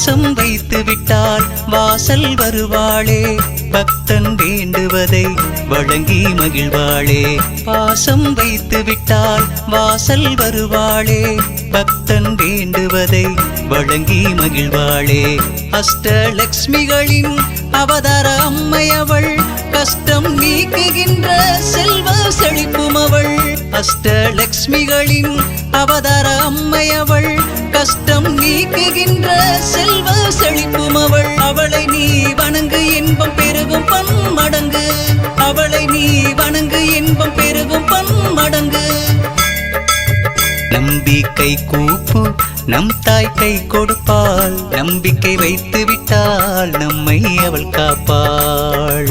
வாசம் வைத்து விட்டால் வாசல் வருவாளே. பக்தன் வேண்டுவதை வழங்கி மகிழ்வாளே. பாசம் வைத்து விட்டால் வாசல் வருவாளே. பக்தன் வேண்டுவதை வழங்கி மகிழ்வாளே. அஷ்டலக்ஷ்மிகளின் அவதார அம்மையவள் கஷ்டம் நீக்குகின்ற செல்வ செழிப்பும் அவள் அஷ்டலக்ஷ்மிகளின் அவதார அம்மை அவளை நீ வணங்கு இன்பம் பெருகும் பன்மடங்கு. அவளை நீ வணங்கு இன்பம் பெருகும் பன்மடங்கு. நம்பிக்கை கூப்பு நம் தாய் கை கொடுப்பாள். நம்பிக்கை வைத்து விட்டால் நம்மை அவள் காப்பாள்.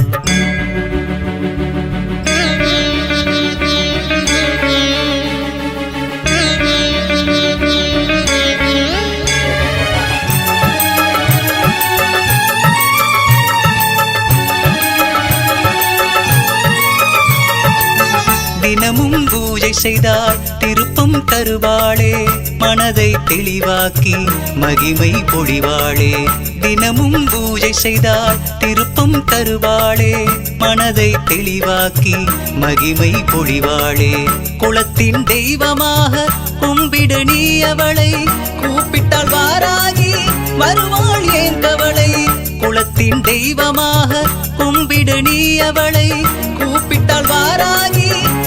தினமும் பூஜை செய்தால் திருப்பம் தருவாளே. மனதை தெளிவாக்கி மகிமை பொழிவாளே. தினமும் பூஜை செய்தால் திருப்பம் தருவாளே. மனதை தெளிவாக்கி மகிமை பொழிவாளே. குளத்தின் தெய்வமாக கும்பிட நீ அவளை. கூப்பிட்டால் வாராகி வருவாள் ஏன் கவலை? குளத்தின் தெய்வமாக கும்பிட நீ அவளை. கூப்பிட்டால் வாராகி